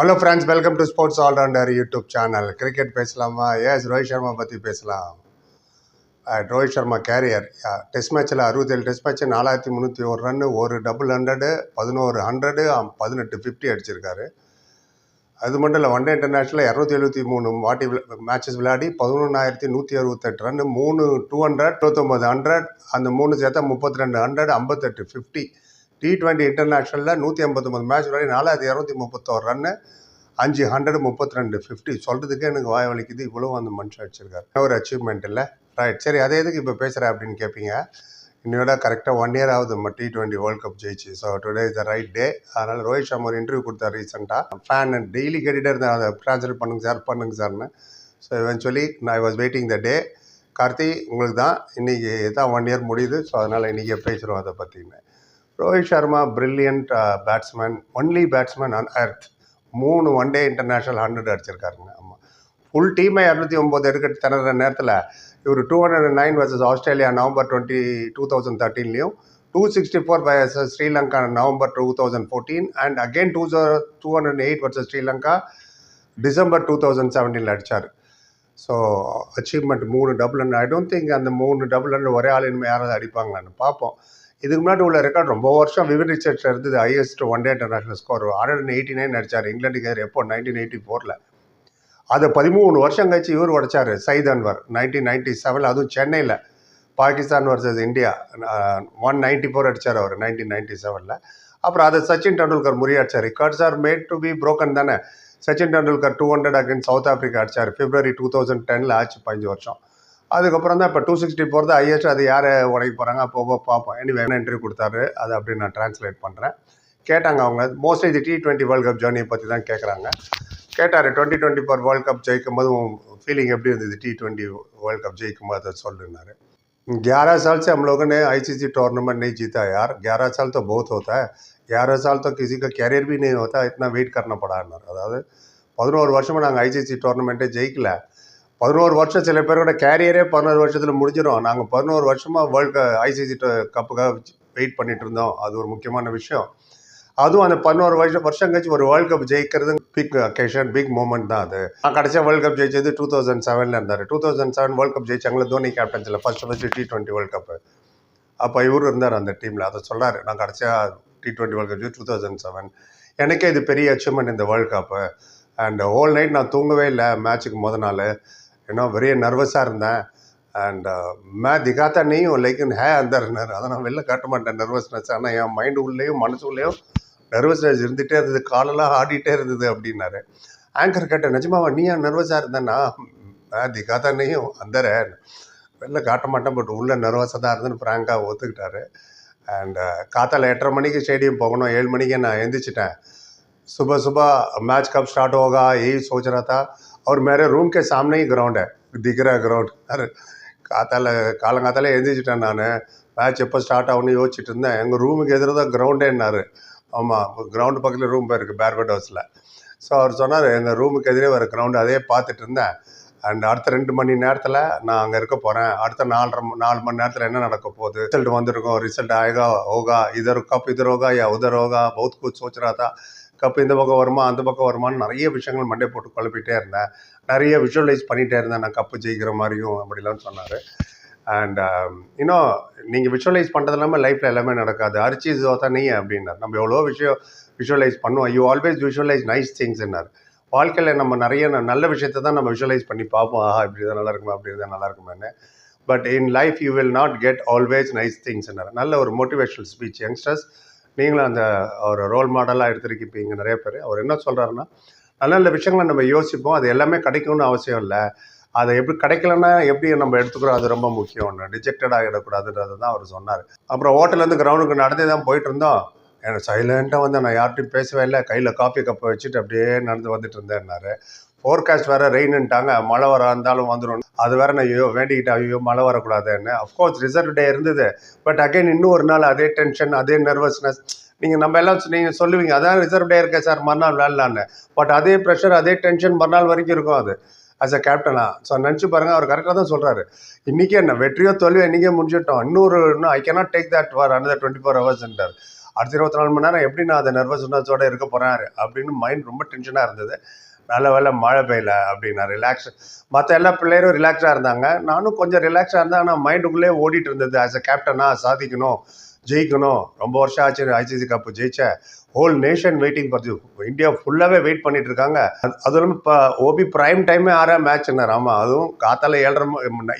Hello friends welcome to sports allrounder YouTube channel cricket பேசலாமா? Yes Rohit Sharma பற்றி பேசலாம். Rohit Sharma carrier test மேட்ச்சில் அறுபத்தேழு டெஸ்ட் மேட்ச் நாலாயிரத்தி முந்நூற்றி ஒரு ரன்னு ஒரு டபுள் ஹண்ட்ரடு பதினோரு ஹண்ட்ரடு பதினெட்டு ஃபிஃப்டி அடிச்சிருக்காரு. அது மட்டும் இல்லை ஒன் டே இன்டர்நேஷனல் இரநூத்தி எழுபத்தி மூணு வாட்டி மேட்சஸ் விளையாடி பதினொன்றாயிரத்தி நூற்றி அறுபத்தெட்டு ரன்னு மூணு டூ ஹண்ட்ரட் இருபத்தொம்பது ஹண்ட்ரட் அந்த மூணு சேர்த்தா முப்பத்தி ரெண்டு ஹண்ட்ரட் ஐம்பத்தெட்டு ஃபிஃப்டி டி டுவெண்ட்டி இன்டர்நேஷ்னலில் நூற்றி ஐம்பத்தொம்பது மேட்ச் விளையாடி நாலாயிரத்தி இரநூத்தி முப்பத்தோரு ரன்னு அஞ்சு ஹண்ட்ரட் முப்பத்தி ரெண்டு ஃபிஃப்டி சொல்கிறதுக்கே எனக்கு வாய் வலிக்குது. இவ்வளோ அந்த மனுஷன் அடிச்சிருக்காரு. ஒரு அச்சீவ்மெண்ட் இல்லை. ரைட் சரி அதே எதுக்கு இப்போ பேசுகிறேன் அப்படின்னு கேட்பீங்க இன்னையோட கரெக்டாக ஒன் இயர் ஆகுது நம்ம டி டுவெண்ட்டி வேர்ல்ட் கப் ஜெயிச்சு. So today is the right day அதனால் ரோஹித் சர்மா ஒரு இன்டர்வியூ கொடுத்தார் ரீசெண்டாக ஃபேன் டெய்லி கேட்டுகிட்டே இருந்தேன் அதை ட்ரான்ஸ்லேட் பண்ணுங்க சார் பண்ணுங்க சார்னு ஸோ இவென்ச்சுவலி நான் I was waiting the day Karthi உங்களுக்கு தான் இன்றைக்கி தான் ஒன் இயர் முடியுது. ஸோ அதனால் இன்றைக்கி பேசுகிறோம் அதை பற்றின்னு Rohit Sharma brilliant batsman only batsman on earth மூணு ஒன் டே இன்டர்நேஷ்னல் ஹண்ட்ரட் அடிச்சிருக்காருங்க. ஆமாம் ஃபுல் டீமை இரநூத்தி ஒம்பது எடுக்க திணற நேரத்தில் இவர் two hundred nine versus Australia November twenty two thousand தேர்ட்டீன்லையும் two sixty four versus Sri Lanka November two thousand fourteen and again two two hundred eight versus Sri Lanka December two thousand செவன்டீனில் அடித்தார் so achievement மூணு double hundred I don't think அந்த மூணு double hundred ஒரே ஆள் இனிமேல் யாராவது அடிப்பாங்களான்னு பார்ப்போம் இதுக்கு முன்னாடி உள்ள ரெக்கார்ட் ரொம்ப வருஷம் விவின் ரிச்சர்ட்ஸ் இருந்தது highest one day international score hundred and eighty nine அடிச்சார் இங்கிலாந்துக்கு எதிராக எப்போ? நைன்டீன் எயிட்டி ஃபோரில் அதை பதிமூணு வருஷம் கழிச்சு இவர் உடைச்சார் Saeed Anwar. Nineteen ninety seven அதுவும் சென்னையில். Pakistan versus India. One ninety four அடித்தார் அவர் நைன்டீன் நைன்டி செவனில் அப்புறம் அதை Sachin Tendulkar முறியடிச்சார். Records are made to be broken தானே? Sachin Tendulkar two hundred again South Africa அடிச்சார். பிப்ரவரி டூ தௌசண்ட் டெனில் ஆச்சு பதினஞ்சு வருஷம். அதுக்கப்புறம் தான் இப்போ டூ சிக்ஸ்டி போகிறது ஐஎஸ் அது யார் உடைக்க போகிறாங்க அப்போ பார்ப்போம். என்ன என்ன இன்டர்வியூ கொடுத்தாரு அது அப்படின்னு நான் டிரான்ஸ்லேட் பண்ணுறேன் கேட்டாங்க அவங்க மோஸ்ட்லி இது டி ட்வெண்ட்டி வேர்ல்டு கப் ஜேர்னியை பற்றி தான் கேட்குறாங்க கேட்டார் twenty twenty four World Cup ஜெயிக்கும் போது ஃபீலிங் எப்படி இருந்தது? டி ட்வெண்ட்டி வேர்ல்ட் கப் ஜெயிக்கும் போது அதை சொல்லுனாரு ग्यारह साल से हम लोगों ने आईसीसी टूर्नामेंट नहीं जीता यार ग्यारह साल तो बहुत होता है ग्यारह साल तो किसी का कैरियर भी नहीं होता इतना பதினோரு வருஷமாக நாங்கள் ஐசிசி டோர்னமெண்ட்டே ஜெயிக்கல. பதினோரு வருஷம் சில பேரோட கேரியரே பதினோரு வருஷத்தில் முடிஞ்சிடும் நாங்கள் பதினோரு வருஷமாக வேர்ல்டு ஐசிசி கப்புக்காக வெயிட் பண்ணிட்டு இருந்தோம். அது ஒரு முக்கியமான விஷயம். அதுவும் அந்த பதினோரு வருஷம் வருஷம் கழிச்சு ஒரு வேர்ல்ட் கப் ஜெயிக்கிறது பிக் அக்கேஷன் பிக் மூமெண்ட் தான் அது. நான் கடைசியாக வேர்ல்டு கப் ஜெயிச்சது டூ தௌசண்ட் செவனில் இருந்தார். Two thousand seven World Cup ஜெயிச்சாங்களே தோனி கேப்டன்ஸில் first first T twenty World Cup அப்போ இவர் இருந்தார் அந்த டீமில் அதை சொன்னார். நான் கடைசியாக T twenty World Cup two thousand seven எனக்கே இது பெரிய அச்சீவ்மெண்ட் இந்த World Cup and whole night நான் தூங்கவே இல்லை. மேட்ச்சுக்கு முத நாள். ஏன்னா வெறிய நர்வஸாக இருந்தேன் அண்ட் மே திகாத்தா நீயும் லைக் ஹே அந்தர்னார் அதை நான் வெளில காட்ட மாட்டேன் நர்வஸ்னஸ் ஆனால் என் மைண்டு உள்ளேயும் மனசு உள்ளேயும் நர்வஸ்னஸ் இருந்துகிட்டே இருந்தது காலெல்லாம் ஆடிட்டே இருந்தது அப்படின்னாரு ஆங்கர் கேட்டேன் நிஜமாவா நீ ஏன் நர்வஸாக இருந்தேன்னா மே திகாத்தா நீயும் அந்தர வெளில காட்ட மாட்டேன் பட் உள்ள நர்வஸாக தான் இருந்தேன்னு ஃப்ராங்காக ஒத்துக்கிட்டாரு அண்ட் காத்தால எட்டரை மணிக்கு ஸ்டேடியம் போகணும் ஏழு மணிக்கு நான் எந்திரிச்சிட்டேன் सुबह सुबह मैच कब स्टार्ट होगा यही सोच रहा था அவர் மேலே ரூம்க்கே के கிரவுண்டு ही கிரவுண்ட் அரு காத்தால காலங்காத்தால எழுந்திரிச்சிட்டேன் நான் மேட்ச் எப்போ ஸ்டார்ட் ஆகும்னு யோசிச்சுட்டு இருந்தேன் எங்கள் ரூமுக்கு எதிராக தான் கிரவுண்டேன்னாரு ஆமாம் கிரவுண்டு பக்கத்தில் ரூம் இருக்குது பேர்கட் ஹவுஸில் ஸோ அவர் சொன்னார் எங்கள் ரூமுக்கு எதிரே வர கிரவுண்டு அதே பார்த்துட்டு இருந்தேன் அண்ட் அடுத்த ரெண்டு மணி நேரத்தில் நான் அங்கே இருக்க போகிறேன் அடுத்த நாலரை நாலு மணி நேரத்தில் என்ன நடக்க போகுது ரிசல்ட் வந்திருக்கும் ரிசல்ட் ஆயகா ஓகா இதர் கப் இதர் ஓகா யா உதர் ஓகா பௌத் கூச் சோச்சராதா கப்பு இந்த பக்கம் வருமா அந்த பக்கம் வருமான்னு நிறைய விஷயங்கள் மண்டே போட்டு குழப்பிட்டே இருந்தேன். நிறைய விஷுவலைஸ் பண்ணிகிட்டே இருந்தேன். நான் கப்பு ஜெயிக்கிற மாதிரியும் அப்படிலாம் சொன்னார். அண்ட் இன்னும் um, நீங்கள் விஷுவலைஸ் பண்ணுறது இல்லாமல் லைஃப்பில் எல்லாமே நடக்காது. அரிச்சி தான் நீ அப்படின்னார். நம்ம எவ்வளோ விஷயம் விஷுவலைஸ் பண்ணுவோம். யூ ஆல்வேஸ் விஷுவலைஸ் நைஸ் திங்ஸ்ன்னார் வாழ்க்கையில் நம்ம நிறைய ந- நல்ல விஷயத்தை தான் நம்ம விஷுவலைஸ் பண்ணி பார்ப்போம். ஆஹா இப்படி தான் நல்லா இருக்குமா அப்படி தான் நல்லா இருக்குமான்னு. But in life you will not get always nice திங்ஸ்ன்னார் நல்ல ஒரு மோட்டிவேஷனல் ஸ்பீச் யங்ஸ்டர்ஸ் நீங்களும் அந்த ஒரு ரோல் மாடலாக எடுத்திருக்கீங்க நிறைய பேர். அவர் என்ன சொல்கிறாருன்னா நல்ல நல்ல விஷயங்களை நம்ம யோசிப்போம். அது எல்லாமே கிடைக்கணும்னு அவசியம் இல்லை. அதை எப்படி கிடைக்கலன்னா எப்படி நம்ம எடுத்துக்கிறோம்? அது ரொம்ப முக்கியம். ஒன்று டிஜெக்டட் ஆகிடக்கூடாதுன்றது தான் அவர் சொன்னார். அப்புறம் ஹோட்டல்லேருந்து கிரவுண்டுக்கு நடந்தே தான் போயிட்டு இருந்தோம். எனக்கு சைலண்ட்டாக வந்து நான் யார்கிட்டையும் பேசவே இல்லை. கையில் காஃபி கப்பை வச்சுட்டு அப்படியே நடந்து வந்துட்டு இருந்தேன்னாரு. ஃபோர்காஸ்ட் வேறு ரெயின்ட்டாங்க மழை வர இருந்தாலும் வந்துடும் அது வேற நான் ஐயோ வேண்டிக்கிட்டேன். ஐயோ மழை வரக்கூடாதுன்னு. அஃப்கோர்ஸ் ரிசர்வ் டே இருந்தது. பட் அகைன் இன்னும் ஒரு நாள் அதே டென்ஷன் அதே நர்வஸ்னஸ் நீங்கள் நம்ம எல்லாம் நீங்கள் சொல்லுவீங்க அதான் ரிசர்வ் டே இருக்கே சார் மறுநாள் விளையாடலான்னு பட் அதே ப்ரெஷர் அதே டென்ஷன் மறுநாள் வரைக்கும் இருக்கும் அது. ஆஸ் அ கேப்டனா ஸோ நினச்சி பாருங்கள் அவர் கரெக்டாக தான் சொல்கிறாரு இன்றைக்கே என்ன வெற்றியோ தோல்வியோ இன்றைக்கே முடிஞ்சிட்டோம். இன்னொரு இன்னும் I cannot take that for another twenty four ஹவர்ஸ்ன்றார் அடுத்த இருபத்தி நாலு மணி நேரம் எப்படி நான் அதை நர்வஸ்னஸோடு இருக்க போகிறேன் அப்படின்னு மைண்ட் ரொம்ப டென்ஷனாக இருந்தது. நல்ல வேலை மழை பெய்யல அப்படின்னா ரிலாக்ஸ் மற்ற எல்லா பிள்ளையரும் ரிலாக்ஸாக இருந்தாங்க. நானும் கொஞ்சம் ரிலாக்ஸாக இருந்தேன் ஆனால் மைண்டுக்குள்ளே ஓடிட்டு இருந்தது. ஆஸ் அ கேப்டனாக சாதிக்கணும். ஜெயிக்கணும். ரொம்ப வருஷம் ஆச்சு ஐசிசி கப் ஜெயிச்ச. ஹோல் நேஷன் வெயிட்டிங் பார்த்து இந்தியா ஃபுல்லாகவே வெயிட் பண்ணிட்டு இருக்காங்க. அது அதுவும் இல்லாமல் இப்போ ஓபி ப்ரைம் டைமே ஆறா மேட்ச்னார் ஆமாம் அதுவும் காத்தால ஏழரை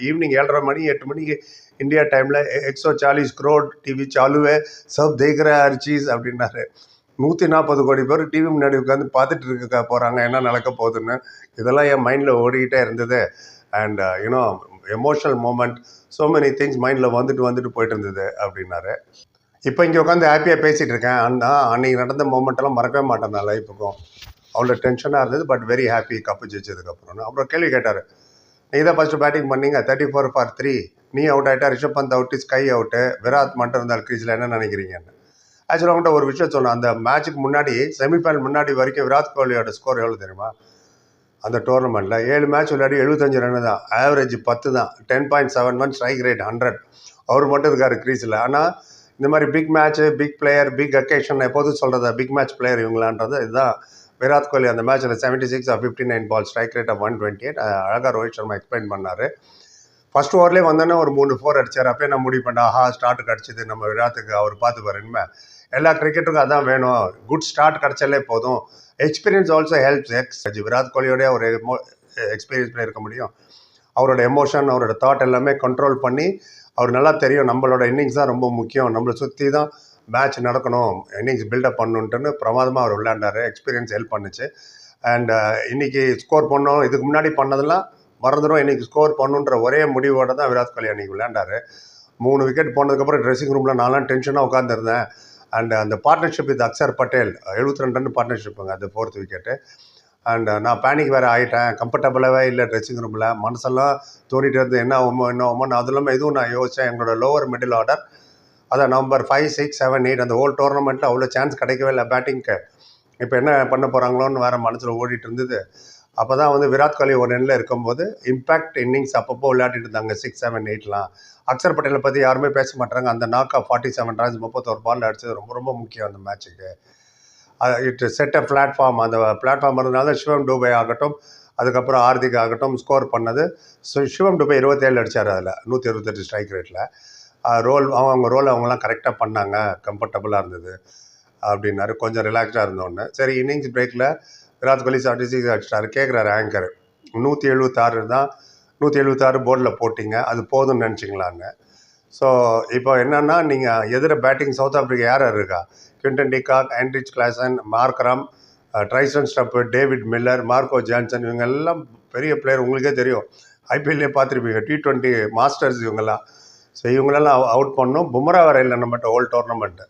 ஈவினிங் ஏழரை மணி எட்டு மணிக்கு இந்தியா டைமில் எக்ஸோ சாலிஸ் க்ரோட் டிவி சாலுவே சப் தேக்கிற அரிச்சீஸ் அப்படின்னாரு. நூற்றி நாற்பது கோடி பேர் டிவி முன்னாடி உட்காந்து பார்த்துட்டு இருக்க போகிறாங்க என்ன நடக்க போகுதுன்னு. இதெல்லாம் என் மைண்டில் ஓடிக்கிட்டே இருந்தது. And you know uh, emotional moment so many things மைண்டில் வந்துட்டு வந்துட்டு போயிட்டு இருந்தது அப்படின்னாரு. இப்போ இங்கே உட்காந்து ஹாப்பியாக பேசிகிட்டு இருக்கேன் அண்ணா அன்றைக்கி நடந்த மூமெண்ட்டெல்லாம் மறக்கவே மாட்டேன் நான் லைஃபுக்கும் அவ்வளோ டென்ஷனாக இருந்தது பட் வெரி ஹாப்பி கப்பு ஜெயிச்சதுக்கப்புறம் அப்புறம் கேள்வி கேட்டார். நீ தான் ஃபஸ்ட்டு பேட்டிங் பண்ணீங்க தேர்ட்டி ஃபோர் ஃபார் த்ரீ நீ அவுட் ஆகிட்டா Rishabh Pant out SKY out Virat மட்டும் இருந்தால் கிரீஸில் என்ன நினைக்கிறீங்கன்னு? ஆக்சுவலாக அவங்கள்ட்ட ஒரு விஷயம் சொன்னேன். அந்த மேட்ச்சுக்கு முன்னாடி செமிஃபைனல் முன்னாடி வரைக்கும் விராட் கோலியோட ஸ்கோர் எவ்வளோ தெரியுமா? அந்த டோர்னமெண்ட்டில் ஏழு மேட்ச் விளையாடி எழுபத்தஞ்சு ரன்னு தான். ஆவரேஜ் பத்து தான். Ten point seven one strike rate hundred அவர் மட்டும் இருக்கார் க்ரீஸில் ஆனால் இந்த மாதிரி big match big player big occasion எப்போதும் சொல்கிறத பிக் மேட்ச் பிளேயர் இவங்களான்றது இதுதான். விராட் கோலி அந்த மேட்ச்சில் seventy six fifty nine ball strike rate of one twenty eight அழகாக ரோஹித் சர்மா எக்ஸ்பிளைன் பண்ணார். ஃபர்ஸ்ட் ஓவர்லேயே வந்தோன்னே ஒரு மூணு ஃபோர் அடிச்சார். அப்பயே நான் முடிவு பண்ணேன். ஆஹா ஸ்டார்ட் கிடச்சிது. நம்ம விராட்டுக்கு அவர் பார்த்து இனிமே. எல்லா கிரிக்கெட்டுக்கும் அதான் வேணும். குட் ஸ்டார்ட் கிடச்சாலே போதும். எக்ஸ்பீரியன்ஸ் ஆல்சோ ஹெல்ப்ஸ் எக்ஸ் விராட் கோலியோடைய ஒரு எமோ எக்ஸ்பீரியன்ஸ் பண்ணி இருக்க முடியும். அவரோட எமோஷன் அவரோட தாட் எல்லாமே கண்ட்ரோல் பண்ணி அவர் நல்லா தெரியும் நம்மளோட இன்னிங்ஸ் தான் ரொம்ப முக்கியம். நம்மளை சுற்றி தான் மேட்ச் நடக்கணும் இன்னிங்ஸ் பில்டப் பண்ணணுன்ட்டுன்னு பிரமாதமாக அவர் விளையாண்டார். எக்ஸ்பீரியன்ஸ் ஹெல்ப் பண்ணுச்சு. அண்ட் uh, இன்னைக்கு ஸ்கோர் பண்ணோம். இதுக்கு முன்னாடி பண்ணதெல்லாம் மறந்துடும் இன்னைக்கு ஸ்கோர் பண்ணுன்ற ஒரே முடிவோட தான் விராட் கோலி அன்றைக்கி விளையாண்டாரு. மூணு விக்கெட் போனதுக்கப்புறம் ட்ரெஸ்ஸிங் ரூமில் நான்லாம் டென்ஷனாக உட்காந்துருந்தேன் அண்ட் uh, அந்த பார்ட்னர்ஷிப் இது அக்சர் பட்டேல் எழுபத்தி ரெண்டு ரன் பார்ட்னர்ஷிப்புங்க அது ஃபோர்த் விக்கெட்டு அண்ட் நான் பேனிக் வேறு ஆகிட்டேன் கம்ஃபர்டபுளாகவே இல்லை ட்ரெஸ்ஸிங் ரூமில் மனசெல்லாம் தோண்டிட்டு இருந்து என்ன ஆகுமோ என்ன ஆகுமோ நான் அது இல்லாமல் இதுவும் நான் யோசித்தேன் எங்களோட லோவர் மிடில் ஆர்டர் அதான் number five six seven eight அந்த ஹோல் டோர்னமெண்ட்டில் அவ்வளோ சான்ஸ் கிடைக்கவே இல்லை பேட்டிங்க்கு இப்போ என்ன பண்ண போகிறாங்களோன்னு வேறு மனசில் ஓடிட்டு இருந்தது. அப்போ தான் வந்து விராட் கோலி ஒரு எண்ணில் இருக்கும்போது இம்பேக்ட் இன்னிங்ஸ் அப்பப்போ விளையாடிட்டு இருந்தாங்க. சிக்ஸ் செவன் எயிட்லாம் அக்சர் பட்டேலை பற்றி யாருமே பேச மாட்டாங்க. அந்த நாக்கா ஃபார்ட்டி செவன் ரன்ஸ் முப்பத்தோரு பால் அடிச்சது ரொம்ப ரொம்ப முக்கியம் அந்த மேட்ச்சுக்கு இட் செட் அ பிளாட்ஃபார்ம் அந்த பிளாட்ஃபார்ம் இருந்தனால சிவம் டூபே ஆகட்டும் அதுக்கப்புறம் ஹார்திக் ஆகட்டும் ஸ்கோர் பண்ணது. ஸோ சிவம் டூபே இருபத்தேழு அடித்தார் அதில் நூற்றி இருபத்தெட்டு ஸ்ட்ரைக் ரேட்டில் ரோல் அவங்க ரோல் அவங்களாம் கரெக்டாக பண்ணாங்க கம்ஃபர்டபுளாக இருந்தது அப்படின்னாரு. கொஞ்சம் ரிலாக்ஸாக இருந்தோன்னு. சரி இன்னிங்ஸ் பிரேக்கில் விராட் கோலி செவன்ட்டி சிக்ஸ் அடிச்சிட்டாரு கேட்குறாரு ஆங்கர் நூற்றி எழுபத்தாறு தான் நூற்றி எழுபத்தாறு போர்டில் போட்டிங்க அது போதும்னு நினச்சிங்களான்னு. ஸோ இப்போ என்னென்னா நீங்கள் எதிர பேட்டிங் சவுத் ஆஃப்ரிக்கா யார் யார் இருக்கா? Quinton de Kock Heinrich Klaasen Markram Tristan Stubbs David Miller Marco Jansen இவங்க எல்லாம் பெரிய பிளேயர் உங்களுக்கே தெரியும். ஐபிஎல்லே பார்த்துருப்பீங்க டி ட்வெண்ட்டி மாஸ்டர்ஸ் இவங்கெல்லாம். ஸோ இவங்களெல்லாம் அவுட் பண்ணணும். பும்ரா வரையில் நம்மகிட்ட ஹோல் டோர்னமெண்ட்டு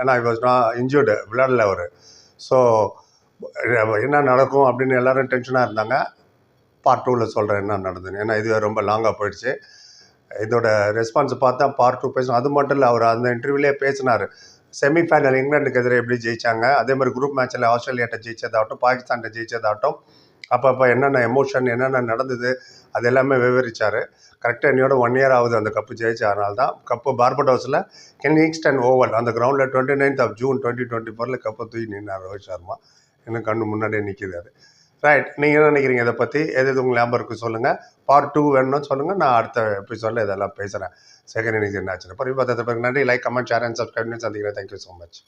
ஏன்னா ஐ வாஸ் நான் இன்ஜூர்டு விளையாடல அவர். ஸோ என்ன நடக்கும் அப்படின்னு எல்லோரும் டென்ஷனாக இருந்தாங்க. பார்ட் டூவில் சொல்கிறேன் என்ன நடந்ததுன்னு. ஏன்னா இது ரொம்ப லாங்காக போயிடுச்சு. இதோட ரெஸ்பான்ஸ் பார்த்தா பார்ட் டூ பேசணும் அது மட்டும் இல்லை அவர் அந்த இன்டர்வியூலேயே பேசினார். செமிஃபைனல் இங்கிலாந்துக்கு எதிராக எப்படி ஜெயிச்சாங்க அதே மாதிரி குரூப் மேட்ச்சில் ஆஸ்திரேலியாட்ட ஜெயிச்சதாகட்டும் பாகிஸ்தான்கிட்ட ஜெயிச்சதாகட்டும் அப்பப்போ என்னென்ன எமோஷன் என்னென்ன நடந்தது அது எல்லாமே விவரித்தார் கரெக்டாக என்னையோட ஒன் இயர் ஆகுது அந்த கப்பு ஜெயிச்ச அதனால தான். கப்பு பார்படோஸில் கென்கிங்ஸ்டன் ஓவல் அந்த கிரவுண்டில் twenty ninth of June twenty twenty ஃபோரில் கப்பை தூக்கி நின்னார் ரோஹித் சர்மா. எனக்கு கண்ணு முன்னாடியே நிற்கிது அது. ரைட் நீங்கள் என்ன நினைக்கிறீங்க இதை பற்றி எது எது உங்கள் ஞாபகம் இருக்குது சொல்லுங்கள் பார்ட் டூ வேணும்னு சொல்லுங்கள் நான் அடுத்த எபிசோடில் இதெல்லாம் பேசுகிறேன் செகண்ட் இன்னிங்ஸ் என்ன ஆச்சு அப்புறம் பார்த்ததுக்கு நன்றி. Like comment share and subscribe சந்திக்கிறேன். Thank you so much